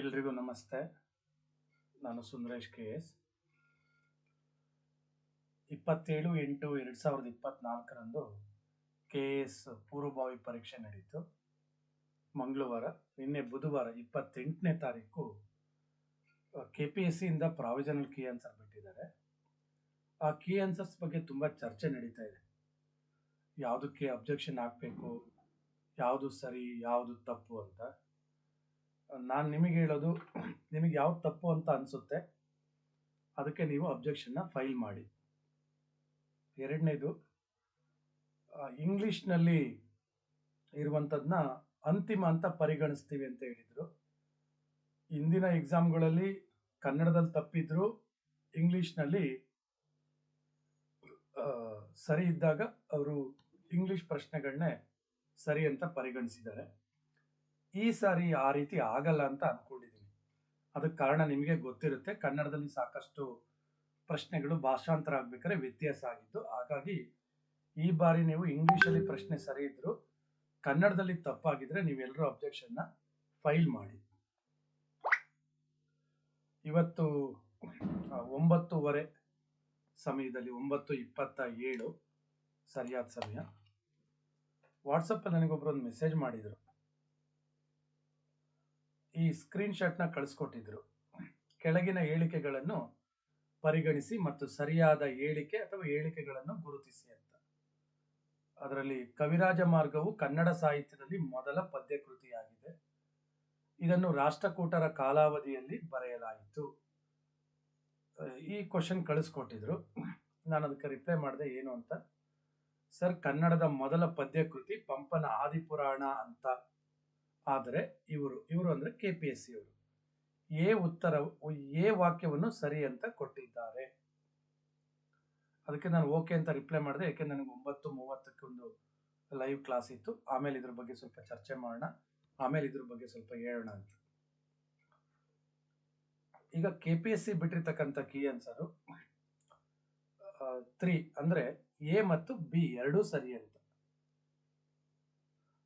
ಎಲ್ರಿಗೂ ನಮಸ್ತೆ. ನಾನು ಸುಂದರೇಶ್ ಕೆ ಎಸ್. ಇಪ್ಪತ್ತೇಳು ಎಂಟು ಎರಡು ಸಾವಿರದ ಇಪ್ಪತ್ನಾಲ್ಕರಂದು ಕೆ ಎಸ್ ಪೂರ್ವಭಾವಿ ಪರೀಕ್ಷೆ ನಡೀತು. ಮಂಗಳವಾರ, ನಿನ್ನೆ ಬುಧವಾರ ಇಪ್ಪತ್ತೆಂಟನೇ ತಾರೀಕು ಕೆ ಪಿ ಎಸ್ ಸಿಯಿಂದ ಪ್ರಾವಿಷನಲ್ ಕೀ ಆನ್ಸರ್ ಬಿಟ್ಟಿದ್ದಾರೆ. ಆ ಕೀ ಆನ್ಸರ್ಸ್ ಬಗ್ಗೆ ತುಂಬ ಚರ್ಚೆ ನಡೀತಾ ಇದೆ. ಯಾವುದಕ್ಕೆ ಅಬ್ಜೆಕ್ಷನ್ ಹಾಕಬೇಕು, ಯಾವುದು ಸರಿ, ಯಾವುದು ತಪ್ಪು ಅಂತ. ನಾನು ನಿಮಗೆ ಹೇಳೋದು, ನಿಮಗೆ ಯಾವ್ದು ತಪ್ಪು ಅಂತ ಅನಿಸುತ್ತೆ, ಅದಕ್ಕೆ ನೀವು ಅಬ್ಜೆಕ್ಷನ್ನ ಫೈಲ್ ಮಾಡಿ. ಎರಡನೇದು ಇಂಗ್ಲೀಷ್ನಲ್ಲಿ ಇರುವಂಥದ್ದನ್ನ ಅಂತಿಮ ಅಂತ ಪರಿಗಣಿಸ್ತೀವಿ ಅಂತ ಹೇಳಿದರು. ಇಂದಿನ ಎಕ್ಸಾಮ್ಗಳಲ್ಲಿ ಕನ್ನಡದಲ್ಲಿ ತಪ್ಪಿದ್ರು ಇಂಗ್ಲೀಷ್ನಲ್ಲಿ ಸರಿ ಇದ್ದಾಗ ಅವರು ಇಂಗ್ಲಿಷ್ ಪ್ರಶ್ನೆಗಳನ್ನೇ ಸರಿ ಅಂತ ಪರಿಗಣಿಸಿದ್ದಾರೆ. ಈ ಸಾರಿ ಆ ರೀತಿ ಆಗಲ್ಲ ಅಂತ ಅಂದ್ಕೊಂಡಿದ್ದೀನಿ ಅದಕ್ಕೆ ಕಾರಣ ನಿಮಗೆ ಗೊತ್ತಿರುತ್ತೆ, ಕನ್ನಡದಲ್ಲಿ ಸಾಕಷ್ಟು ಪ್ರಶ್ನೆಗಳು ಭಾಷಾಂತರ ಆಗ್ಬೇಕಾದ್ರೆ ವ್ಯತ್ಯಾಸ ಆಗಿದ್ದು, ಹಾಗಾಗಿ ಈ ಬಾರಿ ನೀವು ಇಂಗ್ಲೀಷಲ್ಲಿ ಪ್ರಶ್ನೆ ಸರಿ ಇದ್ರು, ಕನ್ನಡದಲ್ಲಿ ತಪ್ಪಾಗಿದ್ರೆ ನೀವೆಲ್ಲರೂ ಅಬ್ಜೆಕ್ಷನ್ನ ಫೈಲ್ ಮಾಡಿ. ಇವತ್ತು ಒಂಬತ್ತೂವರೆ ಸಮಯದಲ್ಲಿ, ಒಂಬತ್ತು ಇಪ್ಪತ್ತ ಏಳು ಸರಿಯಾದ ಸಮಯ. ವಾಟ್ಸಪ್ಪಲ್ಲಿ ನನಗೊಬ್ಬರು ಒಂದು ಮೆಸೇಜ್ ಮಾಡಿದರು. ಈ ಸ್ಕ್ರೀನ್ ಶಾಟ್ನ ಕಳಿಸ್ಕೊಟ್ಟಿದ್ರು. ಕೆಳಗಿನ ಹೇಳಿಕೆಗಳನ್ನು ಪರಿಗಣಿಸಿ ಮತ್ತು ಸರಿಯಾದ ಹೇಳಿಕೆ ಅಥವಾ ಹೇಳಿಕೆಗಳನ್ನು ಗುರುತಿಸಿ ಅಂತ. ಅದರಲ್ಲಿ ಕವಿರಾಜ ಮಾರ್ಗವು ಕನ್ನಡ ಸಾಹಿತ್ಯದಲ್ಲಿ ಮೊದಲ ಪದ್ಯಕೃತಿಯಾಗಿದೆ. ಇದನ್ನು ರಾಷ್ಟ್ರಕೂಟರ ಕಾಲಾವಧಿಯಲ್ಲಿ ಬರೆಯಲಾಯಿತು. ಈ ಕ್ವಶನ್ ಕಳಿಸ್ಕೊಟ್ಟಿದ್ರು. ನಾನು ಅದಕ್ಕೆ ರಿಪ್ಲೈ ಮಾಡಿದೆ ಏನು ಅಂತ. ಸರ್, ಕನ್ನಡದ ಮೊದಲ ಪದ್ಯಕೃತಿ ಪಂಪನ ಆದಿಪುರಾಣ ಅಂತ. ಆದರೆ ಇವರು ಇವರು ಅಂದರೆ ಕೆ ಪಿ ಎಸ್ ಸಿ ಅವರು ಎ ಉತ್ತರ ಎ ವಾಕ್ಯವನ್ನು ಸರಿ ಅಂತ ಕೊಟ್ಟಿದ್ದಾರೆ. ಅದಕ್ಕೆ ನಾನು ಓಕೆ ಅಂತ ರಿಪ್ಲೈ ಮಾಡಿದೆ ಯಾಕೆಂದ್ರೆ ನನಗೆ ಒಂಬತ್ತು ಮೂವತ್ತಕ್ಕೆ ಒಂದು ಲೈವ್ ಕ್ಲಾಸ್ ಇತ್ತು. ಆಮೇಲೆ ಇದ್ರ ಬಗ್ಗೆ ಸ್ವಲ್ಪ ಚರ್ಚೆ ಮಾಡೋಣ. ಆಮೇಲೆ ಇದ್ರ ಬಗ್ಗೆ ಸ್ವಲ್ಪ ಹೇಳೋಣ ಅಂತ. ಈಗ ಕೆ ಪಿ ಎಸ್ ಸಿ ಬಿಟ್ಟಿರ್ತಕ್ಕಂಥ ಕೀ ಆನ್ಸರು ತ್ರೀ ಅಂದ್ರೆ ಎ ಮತ್ತು ಬಿ ಎರಡೂ ಸರಿ ಅಂತ.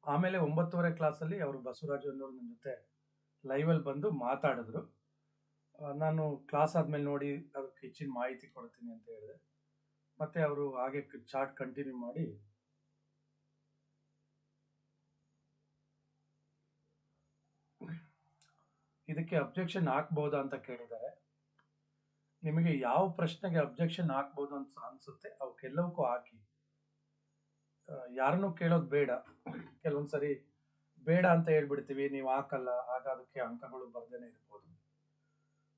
ಆಮೇಲೆ ಒಂಬತ್ತುವರೆ ಕ್ಲಾಸಲ್ಲಿ ಅವರು ಬಸವರಾಜು ಅನ್ನೋರು ನನ್ನ ಜೊತೆ ಲೈವಲ್ಲಿ ಬಂದು ಮಾತಾಡಿದ್ರು. ನಾನು ಕ್ಲಾಸ್ ಆದ್ಮೇಲೆ ನೋಡಿ ಅದಕ್ಕೆ ಹೆಚ್ಚಿನ ಮಾಹಿತಿ ಕೊಡ್ತೀನಿ ಅಂತ ಹೇಳಿದೆ. ಮತ್ತೆ ಅವರು ಹಾಗೆ ಚಾರ್ಟ್ ಕಂಟಿನ್ಯೂ ಮಾಡಿ ಇದಕ್ಕೆ ಅಬ್ಜೆಕ್ಷನ್ ಹಾಕ್ಬೋದಾ ಅಂತ ಕೇಳಿದ್ದಾರೆ. ನಿಮಗೆ ಯಾವ ಪ್ರಶ್ನೆಗೆ ಅಬ್ಜೆಕ್ಷನ್ ಹಾಕ್ಬೋದು ಅಂತ ಅನ್ಸುತ್ತೆ, ಅವಕ್ಕೆಲ್ಲವಕ್ಕೂ ಹಾಕಿ. ಯಾರನ್ನೂ ಕೇಳೋದು ಬೇಡ. ಕೆಲವೊಂದ್ಸರಿ ಬೇಡ ಅಂತ ಹೇಳ್ಬಿಡ್ತೀವಿ, ನೀವು ಹಾಕಲ್ಲ, ಆಗ ಅದಕ್ಕೆ ಅಂಕಗಳು ಬರ್ದೇನೆ ಇರ್ಬೋದು.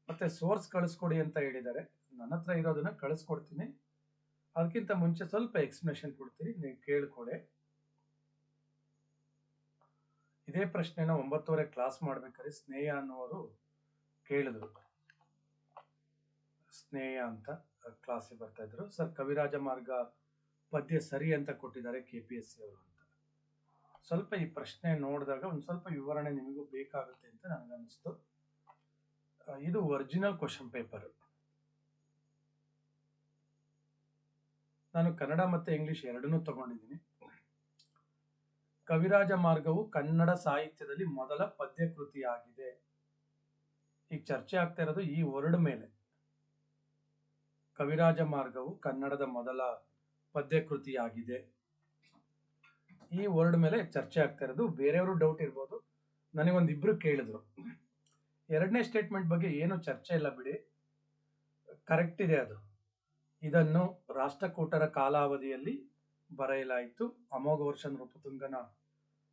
ಮತ್ತೆ ಸೋರ್ಸ್ ಕಳಿಸ್ಕೊಡಿ ಅಂತ ಹೇಳಿದ್ದಾರೆ. ನನ್ನ ಹತ್ರ ಇರೋದನ್ನ ಕಳಿಸ್ಕೊಡ್ತೀನಿ. ಅದಕ್ಕಿಂತ ಮುಂಚೆ ಸ್ವಲ್ಪ ಎಕ್ಸ್ಪ್ಲನೇಷನ್ ಕೊಡ್ತೀನಿ, ನೀವು ಕೇಳ್ಕೊಡೆ. ಇದೇ ಪ್ರಶ್ನೆನ ಒಂಬತ್ತುವರೆ ಕ್ಲಾಸ್ ಮಾಡ್ಬೇಕಾದ್ರೆ ಸ್ನೇಹ ಅನ್ನೋರು ಕೇಳಿದ್ರು. ಸ್ನೇಹ ಅಂತ ಕ್ಲಾಸಿಗೆ ಬರ್ತಾ ಇದ್ರು. ಸರ್, ಕವಿರಾಜ ಮಾರ್ಗ ಪದ್ಯ ಸರಿ ಅಂತ ಕೊಟ್ಟಿದ್ದಾರೆ ಕೆ ಪಿ ಎಸ್ ಸಿ ಅವರು ಅಂತ. ಸ್ವಲ್ಪ ಈ ಪ್ರಶ್ನೆ ನೋಡಿದಾಗ ಒಂದು ಸ್ವಲ್ಪ ವಿವರಣೆ ನಿಮಗೂ ಬೇಕಾಗುತ್ತೆ ಅಂತ ನನಗೆ ಅನಿಸ್ತು. ಇದು ಒರಿಜಿನಲ್ ಕ್ವಶನ್ ಪೇಪರ್ ನಾನು ಕನ್ನಡ ಮತ್ತೆ ಇಂಗ್ಲಿಷ್ ಎರಡನ್ನೂ ತಗೊಂಡಿದ್ದೀನಿ. ಕವಿರಾಜ ಮಾರ್ಗವು ಕನ್ನಡ ಸಾಹಿತ್ಯದಲ್ಲಿ ಮೊದಲ ಪದ್ಯ ಕೃತಿಯಾಗಿದೆ ಈಗ ಚರ್ಚೆ ಆಗ್ತಾ ಇರೋದು ಈ ವರ್ಡ್ ಮೇಲೆ. ಕವಿರಾಜ ಮಾರ್ಗವು ಕನ್ನಡದ ಮೊದಲ ಪದ್ಯ ಕೃತಿಯಾಗಿದೆ ಈ ವರ್ಡ್ ಮೇಲೆ ಚರ್ಚೆ ಆಗ್ತಾ ಇರೋದು, ಬೇರೆಯವರು ಡೌಟ್ ಇರ್ಬೋದು ನನಗೊಂದು ಇಬ್ರು ಕೇಳಿದ್ರು. ಎರಡನೇ ಸ್ಟೇಟ್ಮೆಂಟ್ ಬಗ್ಗೆ ಏನು ಚರ್ಚೆ ಇಲ್ಲ ಬಿಡಿ ಕರೆಕ್ಟ್ ಇದೆ ಅದು. ಇದನ್ನು ರಾಷ್ಟ್ರಕೂಟರ ಕಾಲಾವಧಿಯಲ್ಲಿ ಬರೆಯಲಾಯಿತು. ಅಮೋಘ ವರ್ಷ ನೃಪತುಂಗನ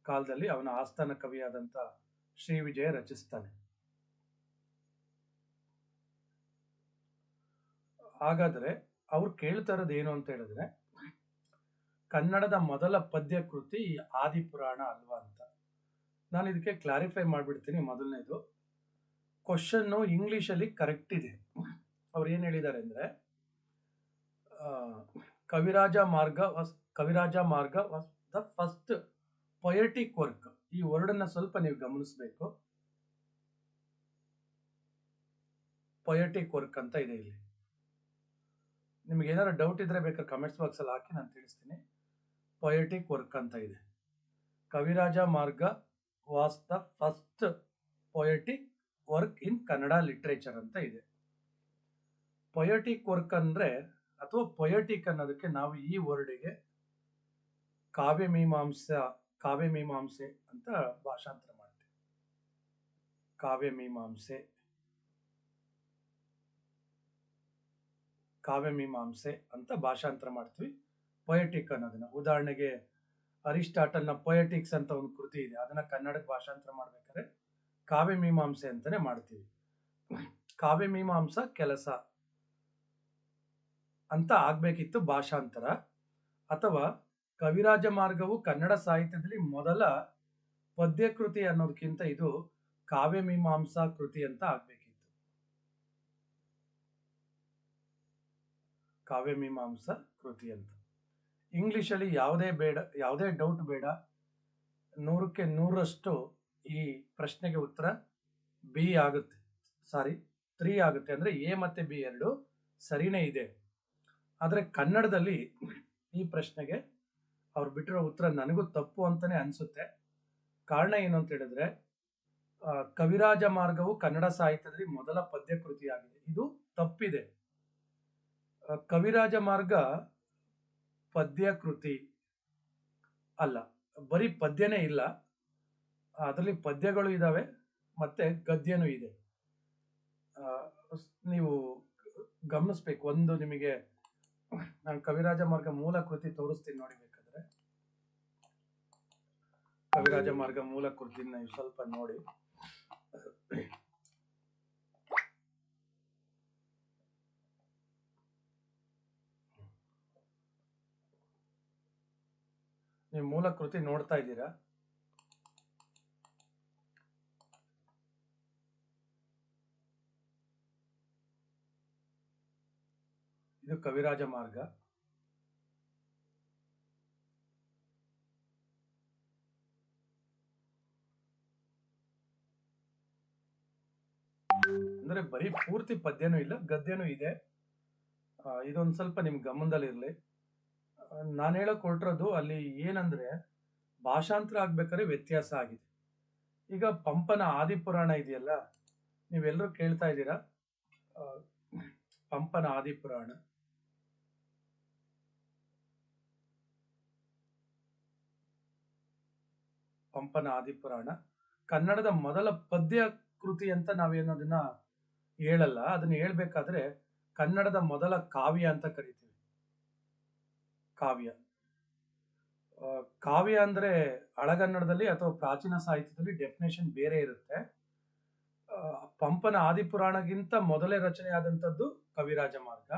ಕಾಲದಲ್ಲಿ ಅವನ ಆಸ್ಥಾನ ಕವಿಯಾದಂಥ ಶ್ರೀ ವಿಜಯ ರಚಿಸ್ತಾನೆ. ಹಾಗಾದ್ರೆ ಅವ್ರು ಕೇಳ್ತಾ ಇರೋದು ಏನು ಅಂತ ಹೇಳಿದ್ರೆ ಕನ್ನಡದ ಮೊದಲ ಪದ್ಯ ಕೃತಿ ಆದಿಪುರಾಣ ಅಲ್ವಾ ಅಂತ. ನಾನು ಇದಕ್ಕೆ ಕ್ಲಾರಿಫೈ ಮಾಡಿಬಿಡ್ತೀನಿ ಮೊದಲನೇದು. ಕ್ವಶನ್ನು ಇಂಗ್ಲೀಷಲ್ಲಿ ಕರೆಕ್ಟ್ ಇದೆ. ಅವ್ರು ಏನು ಹೇಳಿದ್ದಾರೆ ಅಂದ್ರೆ Kavirajamarga Kavirajamarga was, the first poetic work ಈ ವರ್ಡನ್ನ ಸ್ವಲ್ಪ ನೀವು ಗಮನಿಸಬೇಕು. ಪೊಯಟಿಕ್ ವರ್ಕ್ ಅಂತ ಇದೆ ಇಲ್ಲಿ. ನಿಮ್ಗೆ ಏನಾದ್ರು ಡೌಟ್ ಇದ್ರೆ ಬೇಕಾದ್ರೆ ಕಮೆಂಟ್ಸ್ ಬಾಕ್ಸ್ ಅಲ್ಲಿ ಹಾಕಿ ನಾನು ತಿಳಿಸ್ತೀನಿ. ಪೊಯಟಿಕ್ ವರ್ಕ್ ಅಂತ ಇದೆ. Kavirajamarga was the first poetic work in Kannada literature ಅಂತ ಇದೆ. ಪೊಯೆಟಿಕ್ ವರ್ಕ್ ಅಂದರೆ ಅಥವಾ ಪೊಯೆಟಿಕ್ ಅನ್ನೋದಕ್ಕೆ ನಾವು ಈ ವರ್ಡಿಗೆ ಕಾವ್ಯ ಮೀಮಾಂಸ, ಕಾವ್ಯ ಮೀಮಾಂಸೆ ಅಂತ ಭಾಷಾಂತರ ಮಾಡ್ತೀವಿ. ಕಾವ್ಯ ಮೀಮಾಂಸೆ ಅಂತ ಭಾಷಾಂತರ ಮಾಡ್ತೀವಿ. ಪೊಯಟಿಕ್ ಅನ್ನೋದನ್ನ. ಉದಾಹರಣೆಗೆ ಅರಿಸ್ಟಾಟಲ್ನ ಪೊಯೆಟಿಕ್ಸ್ ಅಂತ ಒಂದು ಕೃತಿ ಇದೆ. ಅದನ್ನ ಕನ್ನಡಕ್ಕೆ ಭಾಷಾಂತರ ಮಾಡ್ಬೇಕಾದ್ರೆ ಕಾವ್ಯ ಮೀಮಾಂಸೆ ಅಂತಾನೆ ಮಾಡ್ತೀವಿ. ಕಾವ್ಯ ಮೀಮಾಂಸ ಕೆಲಸ ಅಂತ ಆಗ್ಬೇಕಿತ್ತು ಭಾಷಾಂತರ. ಅಥವಾ ಕವಿರಾಜ ಮಾರ್ಗವು ಕನ್ನಡ ಸಾಹಿತ್ಯದಲ್ಲಿ ಮೊದಲ ಪದ್ಯ ಕೃತಿ ಅನ್ನೋದಕ್ಕಿಂತ ಇದು ಕಾವ್ಯ ಮೀಮಾಂಸಾ ಕೃತಿ ಅಂತ ಆಗ್ಬೇಕಿತ್ತು. ಕಾವ್ಯ ಮೀಮಾಂಸಾ ಕೃತಿ ಅಂತ. ಇಂಗ್ಲಿಷಲ್ಲಿ ಯಾವುದೇ ಬೇಡ, ಯಾವುದೇ ಡೌಟ್ ಬೇಡ. ನೂರಕ್ಕೆ ನೂರಷ್ಟು ಈ ಪ್ರಶ್ನೆಗೆ ಉತ್ತರ ಬಿ ಆಗುತ್ತೆ. ಸಾರಿ ತ್ರೀ ಆಗುತ್ತೆ. ಅಂದರೆ ಎ ಮತ್ತು ಬಿ ಎರಡು ಸರಿನೇ ಇದೆ. ಆದರೆ ಕನ್ನಡದಲ್ಲಿ ಈ ಪ್ರಶ್ನೆಗೆ ಅವ್ರು ಬಿಟ್ಟಿರೋ ಉತ್ತರ ನನಗೂ ತಪ್ಪು ಅಂತಲೇ ಅನಿಸುತ್ತೆ. ಕಾರಣ ಏನು ಅಂತ ಹೇಳಿದ್ರೆ ಕವಿರಾಜ ಮಾರ್ಗವು ಕನ್ನಡ ಸಾಹಿತ್ಯದಲ್ಲಿ ಮೊದಲ ಪದ್ಯ ಕೃತಿಯಾಗಿದೆ ಇದು ತಪ್ಪಿದೆ. ಕವಿರಾಜ ಮಾರ್ಗ ಪದ್ಯ ಕೃತಿ ಅಲ್ಲ, ಬರೀ ಪದ್ಯನೇ ಇಲ್ಲ, ಅದರಲ್ಲಿ ಪದ್ಯಗಳು ಇದಾವೆ ಮತ್ತೆ ಗದ್ಯನೂ ಇದೆ. ನೀವು ಗಮನಿಸ್ಬೇಕು, ಒಂದು ನಿಮಗೆ ನಾನು ಕವಿರಾಜ ಮಾರ್ಗ ಮೂಲ ಕೃತಿ ತೋರಿಸ್ತೀನಿ ನೋಡಿ ಬೇಕಾದ್ರೆ. ಕವಿರಾಜ ಮಾರ್ಗ ಮೂಲ ಕೃತಿನ ಸ್ವಲ್ಪ ನೋಡಿ. ನೀವು ಮೂಲ ಕೃತಿ ನೋಡ್ತಾ ಇದ್ದೀರಾ? ಇದು ಕವಿರಾಜ ಮಾರ್ಗ. ಅಂದ್ರೆ ಬರೀ ಪೂರ್ತಿ ಪದ್ಯನೂ ಇಲ್ಲ, ಗದ್ಯನೂ ಇದೆ. ಇದೊಂದು ಸ್ವಲ್ಪ ನಿಮ್ ಗಮನದಲ್ಲಿರ್ಲಿ. ನಾನು ಹೇಳಕ್ ಹೊರಟಿರೋದು ಅಲ್ಲಿ ಏನಂದ್ರೆ ಭಾಷಾಂತರ ಆಗ್ಬೇಕಾದ್ರೆ ವ್ಯತ್ಯಾಸ ಆಗಿದೆ. ಈಗ ಪಂಪನ ಆದಿಪುರಾಣ ಇದೆಯಲ್ಲ ನೀವೆಲ್ಲರೂ ಕೇಳ್ತಾ ಇದ್ದೀರಾ? ಪಂಪನ ಆದಿಪುರಾಣ ಪಂಪನ ಆದಿಪುರಾಣ ಕನ್ನಡದ ಮೊದಲ ಪದ್ಯ ಕೃತಿ ಅಂತ ನಾವೇನು ಅದನ್ನ ಹೇಳಲ್ಲ. ಅದನ್ನ ಹೇಳ್ಬೇಕಾದ್ರೆ ಕನ್ನಡದ ಮೊದಲ ಕಾವ್ಯ ಅಂತ ಕರಿತೀವಿ. ಕಾವ್ಯ. ಕಾವ್ಯ ಅಂದ್ರೆ ಹಳಗನ್ನಡದಲ್ಲಿ ಅಥವಾ ಪ್ರಾಚೀನ ಸಾಹಿತ್ಯದಲ್ಲಿ ಡೆಫಿನೇಷನ್ ಬೇರೆ ಇರುತ್ತೆ. ಪಂಪನ ಆದಿಪುರಾಣಗಿಂತ ಮೊದಲೇ ರಚನೆಯಾದಂಥದ್ದು ಕವಿರಾಜ ಮಾರ್ಗ.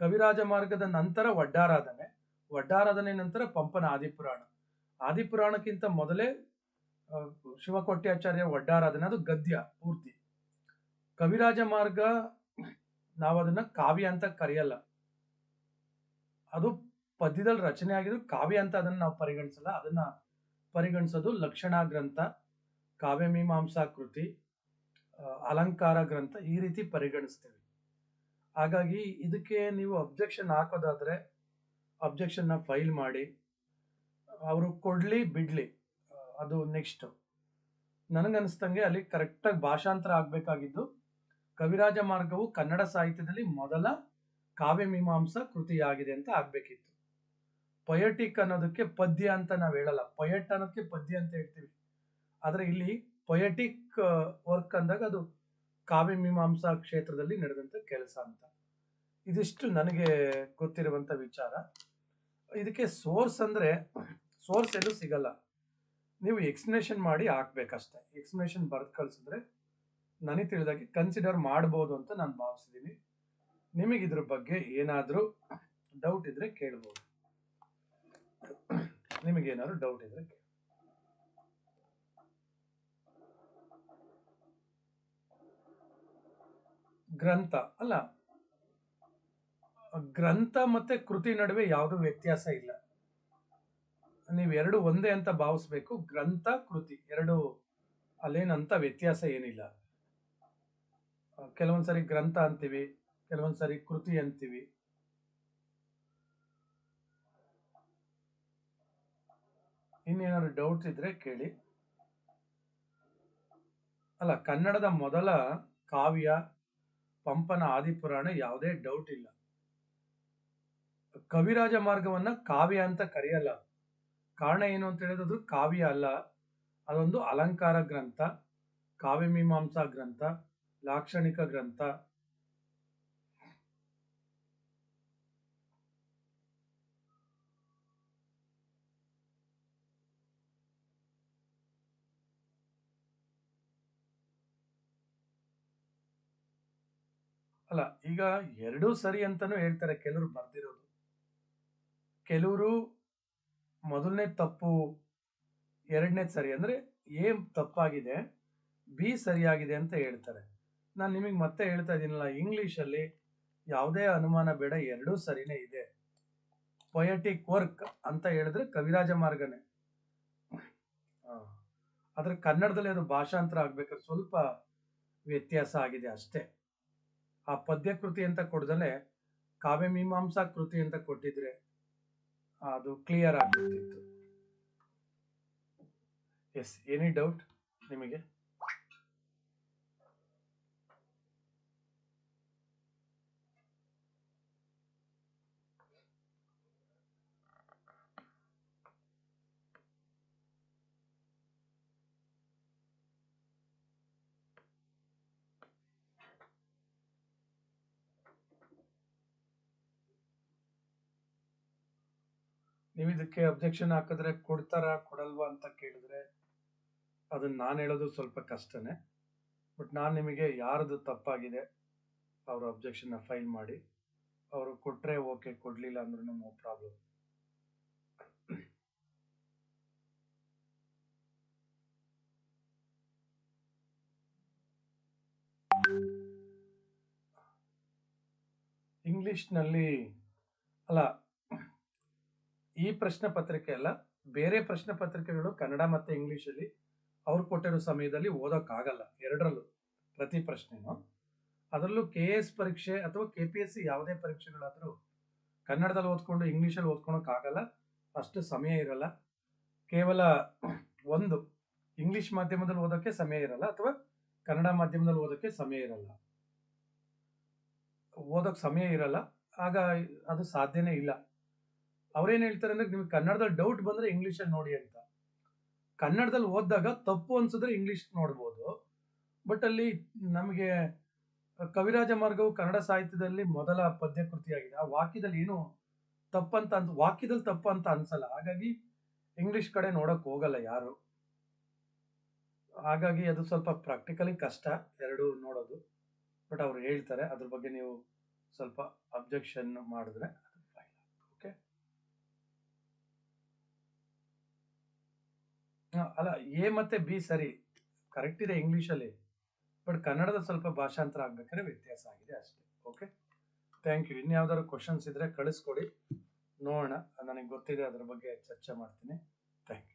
ಕವಿರಾಜ ಮಾರ್ಗದ ನಂತರ ವಡ್ಡಾರಾಧನೆ ವಡ್ಡಾರಾಧನೆ ನಂತರ ಪಂಪನ ಆದಿಪುರಾಣ. ಆದಿಪುರಾಣಕ್ಕಿಂತ ಮೊದಲೇ ಶಿವಕೋಟ್ಯಾಚಾರ್ಯ ಒಡ್ಡಾರಾಧನೆ ಅದು ಗದ್ಯ, ಪೂರ್ತಿ. ಕವಿರಾಜ ಮಾರ್ಗ ನಾವು ಅದನ್ನ ಕಾವ್ಯ ಅಂತ ಕರೆಯಲ್ಲ. ಅದು ಪದ್ಯದಲ್ಲಿ ರಚನೆ ಆಗಿದ್ರು ಕಾವ್ಯ ಅಂತ ಅದನ್ನ ನಾವು ಪರಿಗಣಿಸಲ್ಲ. ಅದನ್ನ ಪರಿಗಣಿಸೋದು ಲಕ್ಷಣ ಗ್ರಂಥ, ಕಾವ್ಯ ಮೀಮಾಂಸಾ ಕೃತಿ ಅಲಂಕಾರ ಗ್ರಂಥ ಈ ರೀತಿ ಪರಿಗಣಿಸ್ತೇವೆ. ಹಾಗಾಗಿ ಇದಕ್ಕೆ ನೀವು ಅಬ್ಜೆಕ್ಷನ್ ಹಾಕೋದಾದ್ರೆ ಅಬ್ಜೆಕ್ಷನ್ನ ಫೈಲ್ ಮಾಡಿ, ಅವರು ಕೊಡ್ಲಿ ಬಿಡ್ಲಿ ಅದು ನೆಕ್ಸ್ಟ್ ನನಗನ್ನಿಸ್ತಂಗೆ ಅಲ್ಲಿ ಕರೆಕ್ಟಾಗಿ ಭಾಷಾಂತರ ಆಗ್ಬೇಕಾಗಿದ್ದು ಕವಿರಾಜ ಮಾರ್ಗವು ಕನ್ನಡ ಸಾಹಿತ್ಯದಲ್ಲಿ ಮೊದಲ ಕಾವ್ಯ ಮೀಮಾಂಸಾ ಕೃತಿಯಾಗಿದೆ ಅಂತ ಆಗ್ಬೇಕಿತ್ತು. ಪೊಯಟಿಕ್ ಅನ್ನೋದಕ್ಕೆ ಪದ್ಯ ಅಂತ ನಾವು ಹೇಳಲ್ಲ. ಪೊಯೆಟ್ ಅನ್ನೋದಕ್ಕೆ ಪದ್ಯ ಅಂತ ಹೇಳ್ತೀವಿ. ಆದರೆ ಇಲ್ಲಿ ಪೊಯೆಟಿಕ್ ವರ್ಕ್ ಅಂದಾಗ ಅದು ಕಾವ್ಯ ಮೀಮಾಂಸಾ ಕ್ಷೇತ್ರದಲ್ಲಿ ನಡೆದಂತ ಕೆಲಸ ಅಂತ. ಇದಿಷ್ಟು ನನಗೆ ಗೊತ್ತಿರುವಂತ ವಿಚಾರ. ಇದಕ್ಕೆ ಸೋರ್ಸ್ ಅಂದ್ರೆ, ಸೋರ್ಸ್ ಎಲ್ಲೂ ಸಿಗಲ್ಲ. ನೀವು ಎಕ್ಸ್ಪ್ಲನೇಷನ್ ಮಾಡಿ ಹಾಕ್ಬೇಕಷ್ಟೆ. ಎಕ್ಸ್ಪ್ಲನೇಷನ್ ಬರೆದು ಕಳ್ಸಿದ್ರೆ ನನಗೆ ತಿಳಿದಾಗೆ ಕನ್ಸಿಡರ್ ಮಾಡ್ಬೋದು ಅಂತ ನಾನು ಭಾವಿಸಿದ್ದೀನಿ ನಿಮಗೆ ಇದ್ರ ಬಗ್ಗೆ ಏನಾದರೂ ಡೌಟ್ ಇದ್ರೆ ಕೇಳ್ಬೋದು. ನಿಮಗೇನಾದ್ರು ಡೌಟ್ ಇದ್ರೆ. ಗ್ರಂಥ, ಅಲ್ಲ. ಗ್ರಂಥ ಮತ್ತೆ ಕೃತಿ ನಡುವೆ ಯಾವುದೂ ವ್ಯತ್ಯಾಸ ಇಲ್ಲ. ನೀವು ಎರಡು ಒಂದೇ ಅಂತ ಭಾವಿಸ್ಬೇಕು, ಗ್ರಂಥ, ಕೃತಿ. ಎರಡು ಅಲ್ಲೇನಂತ ವ್ಯತ್ಯಾಸ ಏನಿಲ್ಲ. ಕೆಲವೊಂದ್ಸರಿ ಗ್ರಂಥ ಅಂತೀವಿ, ಕೆಲವೊಂದ್ಸರಿ ಕೃತಿ ಅಂತೀವಿ. ಇನ್ನೇನಾದ್ರು ಡೌಟ್ಸ್ ಇದ್ರೆ ಕೇಳಿ. ಅಲ್ಲ, ಕನ್ನಡದ ಮೊದಲ ಕಾವ್ಯ, ಪಂಪನ ಆದಿಪುರಾಣ ಯಾವುದೇ ಡೌಟ್ ಇಲ್ಲ. ಕವಿರಾಜ ಮಾರ್ಗವನ್ನ ಕಾವ್ಯ ಅಂತ ಕರೆಯಲ್ಲ. ಕಾರಣ ಏನು ಅಂತ ಹೇಳಿದ್ರೆ ಅದು ಕಾವ್ಯ ಅಲ್ಲ. ಅದೊಂದು ಅಲಂಕಾರ ಗ್ರಂಥ, ಕಾವ್ಯ ಮೀಮಾಂಸಾ ಗ್ರಂಥ, ಲಾಕ್ಷಣಿಕ ಗ್ರಂಥ. ಅಲ್ಲ, ಈಗ ಎರಡೂ ಸರಿ ಅಂತಾನೂ ಹೇಳ್ತಾರೆ, ಕೆಲವರು ಬರ್ದಿರೋದು. ಕೆಲವರು ಮೊದಲನೇ ತಪ್ಪು ಎರಡನೇ ಸರಿ, ಅಂದ್ರೆ ಎ ತಪ್ಪಾಗಿದೆ, ಬಿ ಸರಿಯಾಗಿದೆ ಅಂತ ಹೇಳ್ತಾರೆ. ನಾನು ನಿಮಗೆ ಮತ್ತೆ ಹೇಳ್ತಾ ಇದ್ದೀನಲ್ಲ ಇಂಗ್ಲೀಷಲ್ಲಿ ಯಾವುದೇ ಅನುಮಾನ ಬೇಡ, ಎರಡೂ ಸರಿನೇ ಇದೆ. ಪೊಯಟಿಕ್ ವರ್ಕ್ ಅಂತ ಹೇಳಿದ್ರೆ ಕವಿರಾಜ ಮಾರ್ಗನೇ. ಆದರೆ ಕನ್ನಡದಲ್ಲಿ ಅದು ಭಾಷಾಂತರ ಆಗ್ಬೇಕಾದ್ರೆ ಸ್ವಲ್ಪ ವ್ಯತ್ಯಾಸ ಆಗಿದೆ ಅಷ್ಟೇ. ಆ ಪದ್ಯ ಕೃತಿ ಅಂತ ಕೊಡ್ದಲೆ ಕಾವ್ಯ ಮೀಮಾಂಸಾ ಕೃತಿ ಅಂತ ಕೊಟ್ಟಿದ್ರೆ ಅದು ಕ್ಲಿಯರ್ ಆಗ್ಬಿಡ್ತಿತ್ತು. ಎಸ್ ಎನಿ ಡೌಟ್ ನಿಮಗೆ? ನೀವು ಇದಕ್ಕೆ ಅಬ್ಜೆಕ್ಷನ್ ಹಾಕಿದ್ರೆ ಕೊಡ್ತಾರಾ, ಕೊಡಲ್ವಾ ಅಂತ ಕೇಳಿದ್ರೆ ಅದನ್ನ ನಾನು ಹೇಳೋದು ಸ್ವಲ್ಪ ಕಷ್ಟನೇ. ಬಟ್ ನಾನು ನಿಮಗೆ ಯಾರದು ತಪ್ಪಾಗಿದೆ ಅವ್ರ ಅಬ್ಜೆಕ್ಷನ್ನ ಫೈಲ್ ಮಾಡಿ. ಅವರು ಕೊಟ್ಟರೆ ಓಕೆ ಕೊಡ್ಲಿಲ್ಲ ಅಂದ್ರೂ ನೋ ಪ್ರಾಬ್ಲಮ್ ಇಂಗ್ಲಿಷ್ನಲ್ಲಿ ಅಲ್ಲ ಈ ಪ್ರಶ್ನೆ ಪತ್ರಿಕೆ ಅಲ್ಲ, ಬೇರೆ ಪ್ರಶ್ನೆ ಪತ್ರಿಕೆಗಳು ಕನ್ನಡ ಮತ್ತೆ ಇಂಗ್ಲೀಷಲ್ಲಿ ಅವ್ರು ಕೊಟ್ಟಿರೋ ಸಮಯದಲ್ಲಿ ಓದೋಕ್ಕಾಗಲ್ಲ, ಎರಡರಲ್ಲೂ ಪ್ರತಿ ಪ್ರಶ್ನೆನೂ. ಅದರಲ್ಲೂ ಕೆ ಎಸ್ ಪರೀಕ್ಷೆ ಅಥವಾ ಕೆ ಪಿ ಎಸ್ ಸಿ ಯಾವುದೇ ಪರೀಕ್ಷೆಗಳಾದರೂ ಕನ್ನಡದಲ್ಲಿ ಓದ್ಕೊಂಡು ಇಂಗ್ಲೀಷಲ್ಲಿ ಓದ್ಕೊಳಕ್ಕಾಗಲ್ಲ, ಅಷ್ಟು ಸಮಯ ಇರಲ್ಲ. ಕೇವಲ ಒಂದು, ಇಂಗ್ಲಿಷ್ ಮಾಧ್ಯಮದಲ್ಲಿ ಓದೋಕ್ಕೆ ಸಮಯ ಇರಲ್ಲ ಅಥವಾ ಕನ್ನಡ ಮಾಧ್ಯಮದಲ್ಲಿ ಓದೋಕ್ಕೆ ಸಮಯ ಇರಲ್ಲ. ಓದೋಕ್ಕೆ ಸಮಯ ಇರಲ್ಲ, ಆಗ ಅದು ಸಾಧ್ಯನೇ ಇಲ್ಲ. ಅವ್ರೇನ್ ಹೇಳ್ತಾರೆ ಅಂದ್ರೆ ನಿಮ್ಗೆ ಕನ್ನಡದಲ್ಲಿ ಡೌಟ್ ಬಂದ್ರೆ ಇಂಗ್ಲೀಷಲ್ಲಿ ನೋಡಿ ಅಂತ. ಕನ್ನಡದಲ್ಲಿ ಓದಿದಾಗ ತಪ್ಪು ಅನ್ಸಿದ್ರೆ ಇಂಗ್ಲಿಷ್ ನೋಡ್ಬೋದು. ಬಟ್ ಅಲ್ಲಿ ನಮಗೆ ಕವಿರಾಜ ಮಾರ್ಗವು ಕನ್ನಡ ಸಾಹಿತ್ಯದಲ್ಲಿ ಮೊದಲ ಪದ್ಯ ಕೃತಿಯಾಗಿದೆ ಆ ವಾಕ್ಯದಲ್ಲಿ ಏನು ತಪ್ಪಂತ ಅನ್ಸ ವಾಕ್ಯದಲ್ಲಿ ತಪ್ಪು ಅಂತ ಅನ್ಸಲ್ಲ. ಹಾಗಾಗಿ ಇಂಗ್ಲಿಷ್ ಕಡೆ ನೋಡಕ್ ಹೋಗಲ್ಲ ಯಾರು. ಹಾಗಾಗಿ ಅದು ಸ್ವಲ್ಪ ಪ್ರಾಕ್ಟಿಕಲಿ ಕಷ್ಟ ಎರಡು ನೋಡೋದು. ಬಟ್ ಅವ್ರು ಹೇಳ್ತಾರೆ, ಅದ್ರ ಬಗ್ಗೆ ನೀವು ಸ್ವಲ್ಪ ಅಬ್ಜೆಕ್ಷನ್ ಮಾಡಿದ್ರೆ ಅದು ಫೈನ್ ಓಕೆ ಅಲ್ಲ, ಎ ಮತ್ತೆ ಬಿ ಸರಿ. ಕರೆಕ್ಟ್ ಇದೆ ಇಂಗ್ಲೀಷಲ್ಲಿ ಬಟ್ ಕನ್ನಡದ ಸ್ವಲ್ಪ ಭಾಷಾಂತರ ಆಗ್ಬೇಕಾದ್ರೆ ವ್ಯತ್ಯಾಸ ಆಗಿದೆ ಅಷ್ಟೇ. ಓಕೆ ಥ್ಯಾಂಕ್ ಯು ಇನ್ಯಾವ್ದಾದ್ರು ಕ್ವಶನ್ಸ್ ಇದ್ರೆ ಕಳಿಸ್ಕೊಡಿ. ನೋಡೋಣ. ನನಗೆ ಗೊತ್ತಿದೆ ಅದ್ರ ಬಗ್ಗೆ ಚರ್ಚೆ ಮಾಡ್ತೀನಿ. Thank you